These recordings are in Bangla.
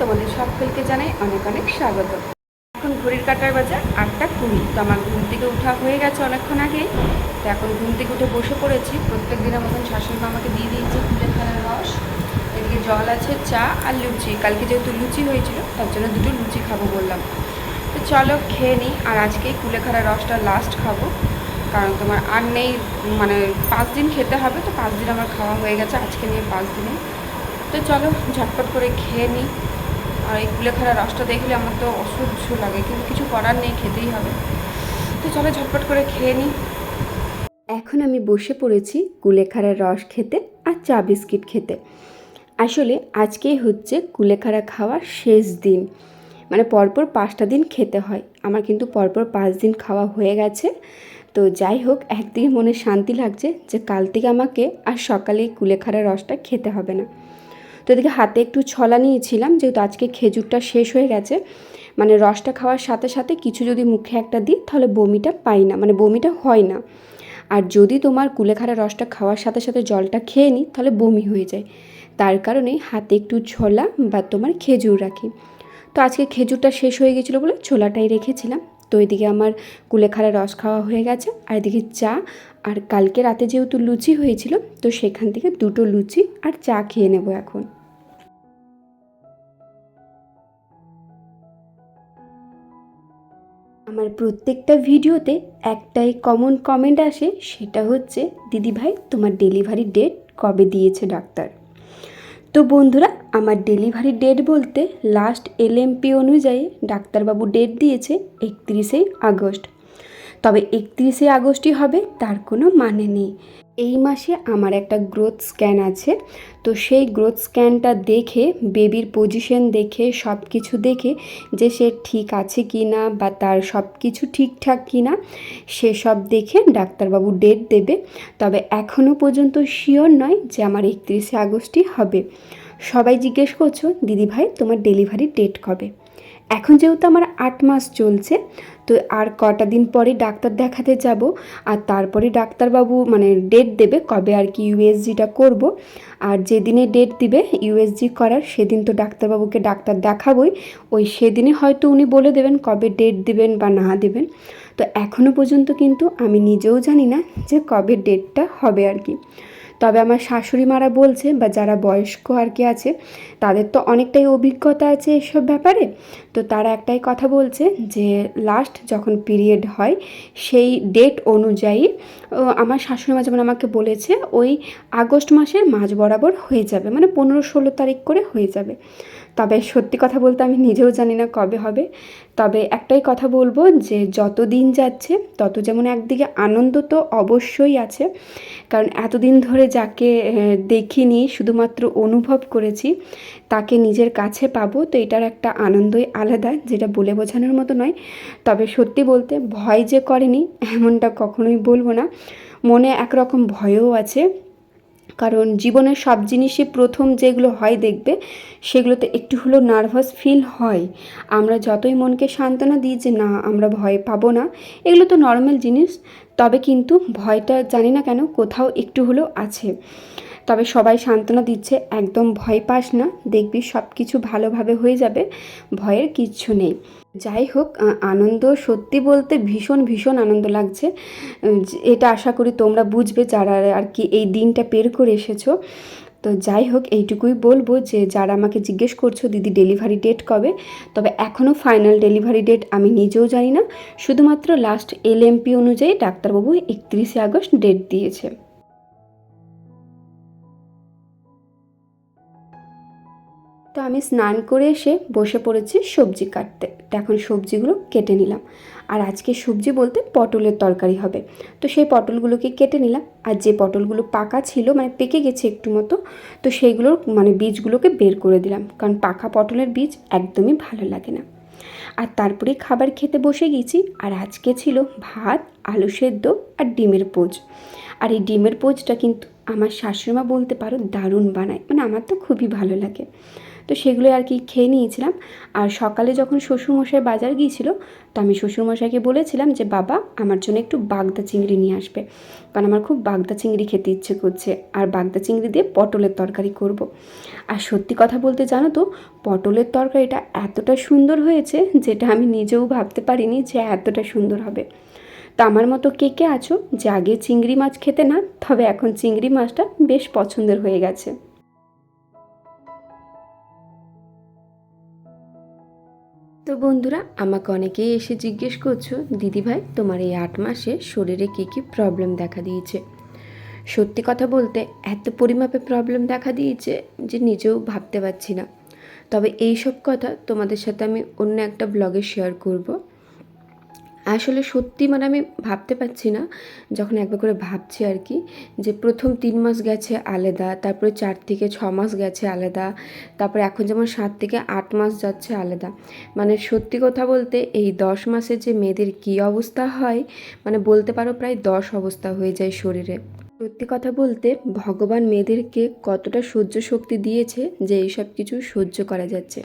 তোমাদের সকলকে জানাই অনেক অনেক স্বাগত। এখন ঘড়ির কাটার বাজে আটটা কুড়ি। তো আমার ঘুম থেকে উঠা হয়ে গেছে অনেকক্ষণ আগেই। তো এখন ঘুম থেকে উঠে বসে পড়েছি। প্রত্যেক দিনের মতন শাশুড়ি মা আমাকে দিয়ে দিয়েছে ফুলে ফেলার রস। এদিকে জল আছে, চা আর লুচি। কালকে যেহেতু লুচি হয়েছিল, তার জন্য দুটো লুচি খাব বললাম। তো চলো খেয়ে নিই আর আজকেই কুলেখাড়া রসটা লাস্ট খাব। কারণ তোমার আর নেই মানে পাঁচ দিন খেতে হবে, তো পাঁচ দিন আমার খাওয়া হয়ে গেছে আজকে নিয়ে পাঁচ দিনে। তো চলো ঝটপট করে খেয়ে নিই। আর এই কুলেখাড়া রসটা দেখলে আমার তো অসহ্য লাগে, কিন্তু কিছু করার নেই, খেতেই হবে। তো চলো ঝটপট করে খেয়ে নিই এখন আমি বসে পড়েছি কুলেখাড়ার রস খেতে আর চা বিস্কিট খেতে। আসলে আজকেই হচ্ছে কুলেখাড়া খাওয়ার শেষ দিন। মানে পরপর পাঁচটা দিন খেতে হয়। আমার কিন্তু পরপর পাঁচ দিন খাওয়া হয়ে গেছে। তো যাই হোক, একদিকে মনে শান্তি লাগছে যে কাল থেকে আমাকে আর সকালে কুলেখাড়া রসটা খেতে হবে না। তো এদিকে হাতে একটু ছলা নিয়েছিলাম, যেহেতু আজকে খেজুরটা শেষ হয়ে গেছে। মানে রসটা খাওয়ার সাথে সাথে কিছু যদি মুখে একটা দিই, তাহলে বমিটা পাই না মানে বমিটা হয় না। আর যদি তোমার কুলেখাড়া রসটা খাওয়ার সাথে সাথে জলটা খেয়ে নিই, তাহলে বমি হয়ে যায়। তার কারণে হাতে একটু ছোলা বা তোমার খেজুর রাখি। তো আজকে খেজুরটা শেষ হয়ে গেছিল বলে ছোলাটাই রেখেছিলাম। তো এদিকে আমার কুলেখাড়া রস খাওয়া হয়ে গেছে, আর এদিকে চা, আর কালকে রাতে যেহেতু লুচি হয়েছিল, তো সেখান থেকে দুটো লুচি আর চা খেয়ে নেব এখন। আমার প্রত্যেকটা ভিডিওতে একটাই কমন কমেন্ট আসে, সেটা হচ্ছে দিদি ভাই তোমার ডেলিভারি ডেট কবে দিয়েছে ডাক্তার তো বন্ধুরা আমার ডেলিভারি ডেট বলতে লাস্ট এলএমপি অনুযায়ী ডাক্তারবাবু ডেট দিয়েছে একত্রিশে আগস্ট। তবে একত্রিশে আগস্টই হবে, তার কোনো মানে নেই। এই মাসে আমার একটা গ্রোথ স্ক্যান আছে, তো সেই গ্রোথ স্ক্যানটা দেখে বেবির পজিশন দেখে সব কিছু দেখে যে সে ঠিক আছে কি না বা তার সব কিছু ঠিকঠাক কি না সেসব দেখে ডাক্তারবাবু ডেট দেবে। তবে এখনও পর্যন্ত শিওর নয় যে আমার একত্রিশে আগস্টই হবে। সবাই জিজ্ঞেস করছ, দিদিভাই, তোমার ডেলিভারি ডেট কবে? এখন যেহেতু আমার আট মাস চলছে, তো আর কটা দিন পরে ডাক্তার দেখাতে যাব, আর তারপরে ডাক্তারবাবু মানে ডেট দেবে কবে আর কি ইউএসজিটা করব, আর যেদিনে ডেট দিবে ইউএসজি করার সেদিন তো ডাক্তারবাবুকে ডাক্তার দেখাবই, ওই সেদিনে হয়তো উনি বলে দেবেন কবে ডেট দিবেন বা না দেবেন। তো এখনও পর্যন্ত কিন্তু আমি নিজেও জানি না যে কবে ডেটটা হবে আর কি। তবে আমার শাশুড়ি মারা বলছে বা যারা বয়স্ক আর কি আছে, তাদের তো অনেকটাই অভিজ্ঞতা আছে এসব ব্যাপারে। তো তারা একটাই কথা বলছে যে লাস্ট যখন পিরিয়ড হয়, সেই ডেট অনুযায়ী আমার শাশুড়ি মা যেমন আমাকে বলেছে, ওই আগস্ট মাসের মাঝ বরাবর হয়ে যাবে মানে পনেরো ষোলো তারিখ করে হয়ে যাবে। তবে সত্যি কথা বলতে আমি নিজেও জানি না কবে হবে। তবে একটাই কথা বলব যে, যত দিন যাচ্ছে, তত যেমন একদিকে আনন্দ তো অবশ্যই আছে। কারণ এতদিন ধরে যাকে দেখিনি, শুধুমাত্র অনুভব করেছি তাকে নিজের কাছে পাবো, তো এটার একটা আনন্দই আলাদা, যেটা বলে বোঝানোর মতো নয়। তবে সত্যি বলতে ভয় যে করেনি, এমনটা কখনোই বলব না। মনে একরকম ভয়ও আছে, কারণ জীবনের সব জিনিসই প্রথম যেগুলো হয় দেখবে, সেগুলোতে একটু হলেও নার্ভাস ফিল হয়। আমরা যতই মনকে সান্ত্বনা দিই যে না, আমরা ভয় পাবো না, এগুলো তো নর্মাল জিনিস, তবে কিন্তু ভয়টা জানি না কেন কোথাও একটু হলেও আছে। তবে সবাই সান্ত্বনা দিচ্ছে, একদম ভয় পাস না, দেখবি সব কিছু ভালোভাবে হয়ে যাবে, ভয়ের কিচ্ছু নেই। যাই হোক আনন্দ সত্যি বলতে ভীষণ ভীষণ আনন্দ লাগছে। এটা আশা করি তোমরা বুঝবে যারা আর কি এই দিনটা পের করে এসেছ। তো যাই হোক, এইটুকুই বলব যে, যারা আমাকে জিজ্ঞেস করছ দিদি ডেলিভারি ডেট কবে, তবে এখনও ফাইনাল ডেলিভারি ডেট আমি নিজেও জানি না। শুধুমাত্র লাস্ট এলএমপি অনুযায়ী ডাক্তারবাবু একত্রিশে আগস্ট ডেট দিয়েছে। তো আমি স্নান করে এসে বসে পড়েছি সবজি কাটতে। তো এখন সবজিগুলো কেটে নিলাম। আর আজকে সবজি বলতে পটলের তরকারি হবে। তো সেই পটলগুলোকে কেটে নিলাম। আর যে পটলগুলো পাকা ছিল মানে পেকে গেছে একটু মতো, তো সেইগুলোর মানে বীজগুলোকে বের করে দিলাম। কারণ পাকা পটলের বীজ একদমই ভালো লাগে না। আর তারপরে খাবার খেতে বসে গেছি। আর আজকে ছিল ভাত, আলু সেদ্ধ আর ডিমের পোজ। আর এই ডিমের পোজটা কিন্তু আমার শাশুড়িমা বলতে পারো দারুণ বানায়। মানে আমার তো খুবই ভালো লাগে। তো সেগুলো আর কি খেয়ে নিয়েছিলাম। আর সকালে যখন শ্বশুরমশাই বাজার গিয়েছিল, তো আমি শ্বশুরমশাইকে বলেছিলাম যে, বাবা, আমার জন্য একটু বাগদা চিংড়ি নিয়ে আসবে। কারণ আমার খুব বাগদা চিংড়ি খেতে ইচ্ছে করছে। আর বাগদা চিংড়ি দিয়ে পটলের তরকারি করব। আর সত্যি কথা বলতে জানো তো, পটলের তরকারিটা এতটা সুন্দর হয়েছে যেটা আমি নিজেও ভাবতে পারিনি যে এতটা সুন্দর হবে। তো আমার মতো কে কে আছো যে, আগে চিংড়ি মাছ খেতে না, তবে এখন চিংড়ি মাছটা বেশ পছন্দের হয়ে গেছে। বন্ধুরা, আমাকে অনেকেই এসে জিজ্ঞেস করছ, দিদিভাই, তোমার এই আট মাসে শরীরে কী কী প্রবলেম দেখা দিয়েছে? সত্যি কথা বলতে, এত পরিমাপে প্রবলেম দেখা দিয়েছে যে নিজেও ভাবতে পারছি না। তবে এই সব কথা তোমাদের সাথে আমি অন্য একটা ব্লগে শেয়ার করব। আসলে সত্যি মানে আমি ভাবতে পারছি না, যখন একবার করে ভাবছি আর কি, যে প্রথম তিন মাস গেছে আলাদা, তারপরে চার থেকে ছ মাস গেছে আলাদা, তারপরে এখন যেমন সাত থেকে আট মাস যাচ্ছে আলাদা। মানে সত্যি কথা বলতে এই দশ মাসে যে মেয়েদের কী অবস্থা হয় মানে বলতে পারো প্রায় দশ অবস্থা হয়ে যায় শরীরে। সত্যি কথা বলতে ভগবান মেয়েদেরকে কতটা সহ্য শক্তি দিয়েছে যে এইসব কিছু সহ্য করা যাচ্ছে।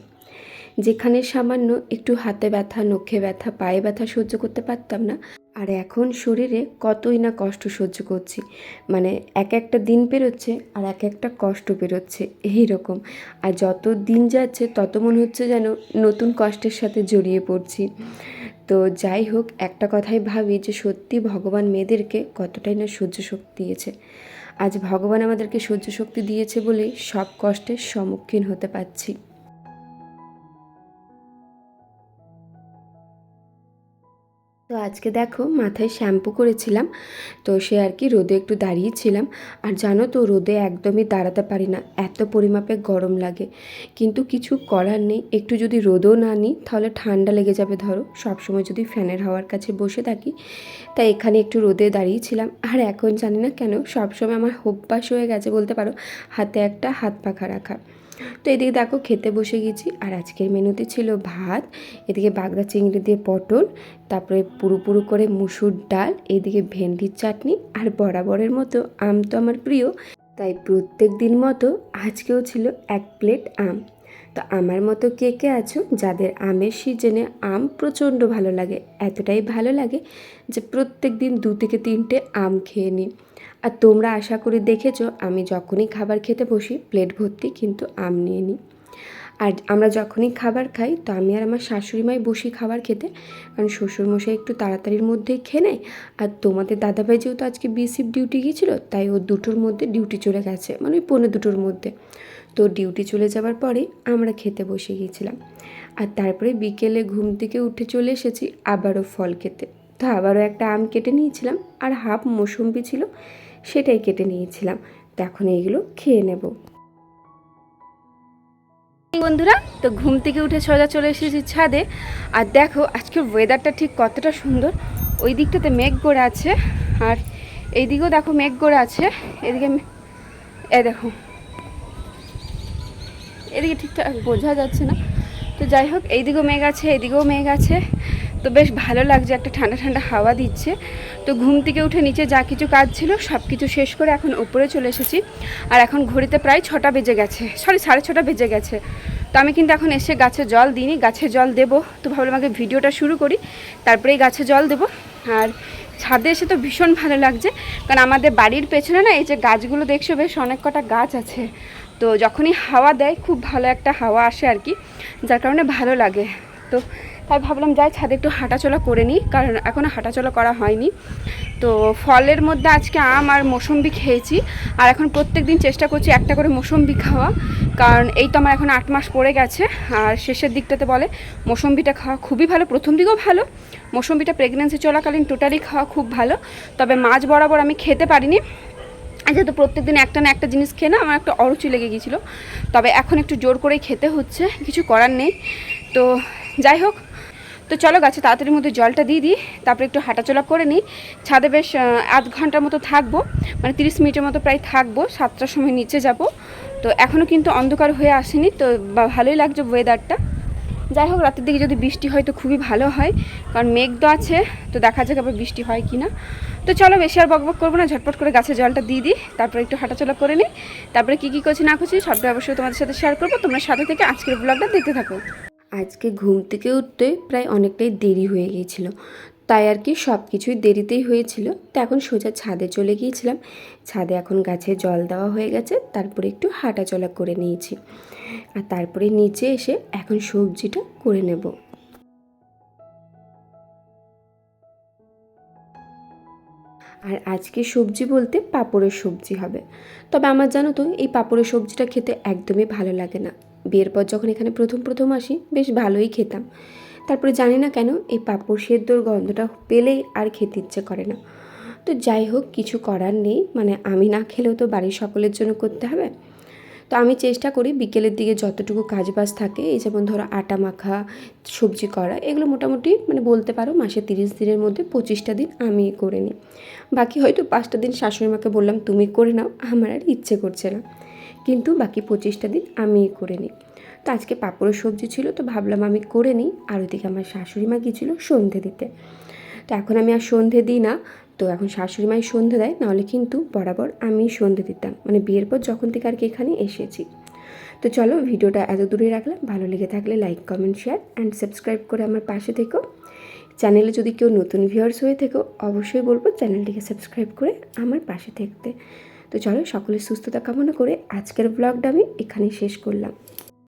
যেখানে সামান্য একটু হাতে ব্যথা, নখে ব্যথা, পায়ে ব্যথা সহ্য করতে পারতাম না। আর এখন শরীরে কতই না কষ্ট সহ্য করছি। মানে এক একটা দিন পেরোচ্ছে আর এক একটা কষ্ট পেরোচ্ছে এই রকম আর যত দিন যাচ্ছে তত মনে হচ্ছে যেন নতুন কষ্টের সাথে জড়িয়ে পড়ছি। তো যাই হোক, একটা কথাই ভাবি যে সত্যি ভগবান মেয়েদেরকে কতটাই না সহ্য শক্তি দিয়েছে। আজ ভগবান আমাদেরকে সহ্য শক্তি দিয়েছে বলেই সব কষ্টের সম্মুখীন হতে পারছি। তো আজকে দেখো মাথায় শ্যাম্পু করেছিলাম, তো সে আর কি রোদে একটু দাঁড়িয়েছিলাম। আর জানো তো রোদে একদমই দাঁড়াতে পারি না, এত পরিমাপে গরম লাগে। কিন্তু কিছু করার নেই, একটু যদি রোদও না নিই, তাহলে ঠান্ডা লেগে যাবে ধরো। সবসময় যদি ফ্যানের হাওয়ার কাছে বসে থাকি, তাই এখানে একটু রোদে দাঁড়িয়েছিলাম। আর এখন জানি না কেন, সবসময় আমার অভ্যাস হয়ে গেছে বলতে পারো, হাতে একটা হাত পাখা রাখা। তো এদিকে দেখো খেতে বসে গেছি। আর আজকের মেনুতে ছিল ভাত, এদিকে বাগদা চিংড়ি দিয়ে পটল, তারপরে পুরো পুরো করে মুসুর ডাল, এদিকে ভেন্ডির চাটনি আর বরাবরের মতো আম তো আমার প্রিয়। তাই প্রত্যেক দিন মতো আজকেও ছিল এক প্লেট আম। তো আমার মতো কে কে আছো যাদের আমের সিজনে আম প্রচণ্ড ভালো লাগে, এতটাই ভালো লাগে যে প্রত্যেক দিন দু থেকে তিনটে আম খেয়ে নিই। আর তোমরা আশা করি দেখেছ, আমি যখনই খাবার খেতে বসি, প্লেট ভর্তি কিন্তু আম নিয়ে নিই। আর আমরা যখনই খাবার খাই, তো আমি আর আমার শাশুড়ি মাই বসি খাবার খেতে, কারণ শ্বশুরমশাই একটু তাড়াতাড়ির মধ্যেই খেয়ে নেয়। আর তোমাদের দাদাভাই যেহেতু আজকে বিসিপ ডিউটি গিয়েছিল, তাই ও দুটোর মধ্যে ডিউটি চলে গেছে মানে ওই পনেরো দুটোর মধ্যে। তো ডিউটি চলে যাওয়ার পরে আমরা খেতে বসে গিয়েছিলাম। আর তারপরে বিকেলে ঘুম থেকে উঠে চলে এসেছি, আবারও ফল খেতে। তো আবারও একটা আম কেটে নিয়েছিলাম আর হাফ মৌসম্বি ছিল, সেটাই কেটে নিয়েছিলাম। তো এখন এইগুলো খেয়ে নেব। বন্ধুরা, তো ঘুম থেকে উঠে সোজা চলে এসেছি ছাদে। আর দেখো, আজকের ওয়েদারটা ঠিক কতটা সুন্দর। ওই দিকটাতে মেঘ করে আছে, আর এইদিকেও দেখো মেঘ করে আছে। এদিকে এ দেখো। এদিকে ঠিকঠাক বোঝা যাচ্ছে না। তো যাই হোক, এইদিকেও মেঘ আছে এদিকেও মেঘ আছে। তো বেশ ভালো লাগছে, একটা ঠান্ডা ঠান্ডা হাওয়া দিচ্ছে। তো ঘুম থেকে উঠে নিচে যা কিছু কাজ ছিল সব কিছু শেষ করে এখন উপরে চলে এসেছি। আর এখন ঘড়িতে প্রায় ছটা বেজে গেছে, সরি সাড়ে ছটা বেজে গেছে। তো আমি কিন্তু এখন এসে গাছে জল দিইনি, গাছে জল দেব। তো ভাবলাম আগে ভিডিওটা শুরু করি, তারপরেই গাছে জল দেব। আর ছাদে এসে তো ভীষণ ভালো লাগছে, কারণ আমাদের বাড়ির পেছনে না এই যে গাছগুলো দেখছ বেশ অনেক কটা গাছ আছে। তো যখনই হাওয়া দেয় খুব ভালো একটা হাওয়া আসে আর কি, যার কারণে ভালো লাগে। তো তাই ভাবলাম, যাই ছাদে একটু হাঁটাচলা করে নিই, কারণ এখনও হাঁটাচলা করা হয়নি। তো ফলের মধ্যে আজকে আম আর মৌসম্বি খেয়েছি, আর এখন প্রত্যেক দিন চেষ্টা করছি একটা করে মৌসম্বি খাওয়া, কারণ এই তো আমার এখন আট মাস পড়ে গেছে, আর শেষের দিকটাতে বলে মৌসম্বিটা খাওয়া খুবই ভালো, প্রথম দিকেও ভালো। মৌসম্বিটা প্রেগনেন্সি চলাকালীন টোটালি খাওয়া খুব ভালো, তবে মাছ বরাবর আমি খেতে পারিনি। যেহেতু প্রত্যেক দিন একটা না একটা জিনিস খেয়ে না আমার একটা অরুচি লেগে গিয়েছিল, তবে এখন একটু জোর করেই খেতে হচ্ছে, কিছু করার নেই। তো যাই হোক তো চলো গাছে তাড়াতাড়ির মধ্যে জলটা দিয়ে দিই, তারপরে একটু হাঁটাচলা করে নিই। ছাদে বেশ আধ ঘণ্টার মতো থাকব মানে তিরিশ মিনিটের মতো প্রায় থাকব, সাতটার সময় নিচে যাব। তো এখনও কিন্তু অন্ধকার হয়ে আসেনি, তো ভালোই লাগছে ওয়েদারটা যাই হোক, রাতের দিকে যদি বৃষ্টি হয় তো খুবই ভালো হয়, কারণ মেঘ তো আছে, তো দেখা যাক আবার বৃষ্টি হয় কি না তো চলো বেশি আর বকবক করব না, ঝটপট করে গাছে জলটা দিয়ে দিই, তারপরে একটু হাঁটাচলা করে নিই। তারপরে কী কী করছি না করছি সবটা অবশ্যই তোমাদের সাথে শেয়ার করব, তোমরা সাথে থেকে আজকের ব্লগটা দেখতে থাকো। আজকে ঘুম থেকে উঠতে প্রায় অনেকটাই দেরি হয়ে গিয়েছিল। তাই আর কি সব কিছুই দেরিতেই হয়েছিল। তো এখন সোজা ছাদে চলে গিয়েছিলাম। ছাদে এখন গাছে জল দেওয়া হয়ে গেছে। তারপরে একটু হাঁটাচলা করে নিয়েছি। আর তারপরে নিচে এসে এখন সবজিটা করে নেব। আর আজকে সবজি বলতে পাঁপড়ের সবজি হবে। তবে আমার জানো তো, এই পাঁপড়ের সবজিটা খেতে একদমই ভালো লাগে না। বিয়ের পর যখন এখানে প্রথম প্রথম আসি, বেশ ভালোই খেতাম। তারপরে জানি না কেন এই পাঁপড় সেদ্ধর গন্ধটা পেলেই আর খেতে ইচ্ছে করে না। তো যাই হোক, কিছু করার নেই। মানে আমি না খেলেও তো বাড়ির সকলের জন্য করতে হবে। তো আমি চেষ্টা করি বিকেলের দিকে যতটুকু কাজ বাজ থাকে, এই যেমন ধরো আটা মাখা, সবজি করা, এগুলো মোটামুটি মানে বলতে পারো মাসে তিরিশ দিনের মধ্যে পঁচিশটা দিন আমি করে নিই। বাকি হয়তো পাঁচটা দিন শাশুড়ি মাকে বললাম, তুমি করে নাও। আমার আর ইচ্ছে করছে না। কিন্তু বাকি পঁচিশটা দিন আমিই করে নিই। তো আজকে পাঁপড়ের সবজি ছিল, তো ভাবলাম আমি করে নিই। আর ওইদিকে আমার শাশুড়ি মা গিয়েছিল সন্ধে দিতে। তো এখন আমি আর সন্ধে দিই না, তো এখন শাশুড়ি মাই সন্ধে দেয়, নাহলে কিন্তু বরাবর আমি সন্ধে দিতাম। মানে বিয়ের পর যখন থেকে আর কি এখানে এসেছি। তো চলো ভিডিওটা এত দূরে রাখলাম। ভালো লেগে থাকলে like comment share and subscribe করে আমার পাশে থেকো। চ্যানেলে যদি কেউ নতুন ভিউয়ার্স হয়ে থেকো, অবশ্যই বলব চ্যানেলটিকে সাবস্ক্রাইব করে আমার পাশে থাকতে। তো চলো সকলের সুস্থতা কামনা করে আজকের ব্লগটা আমি এখানে শেষ করলাম।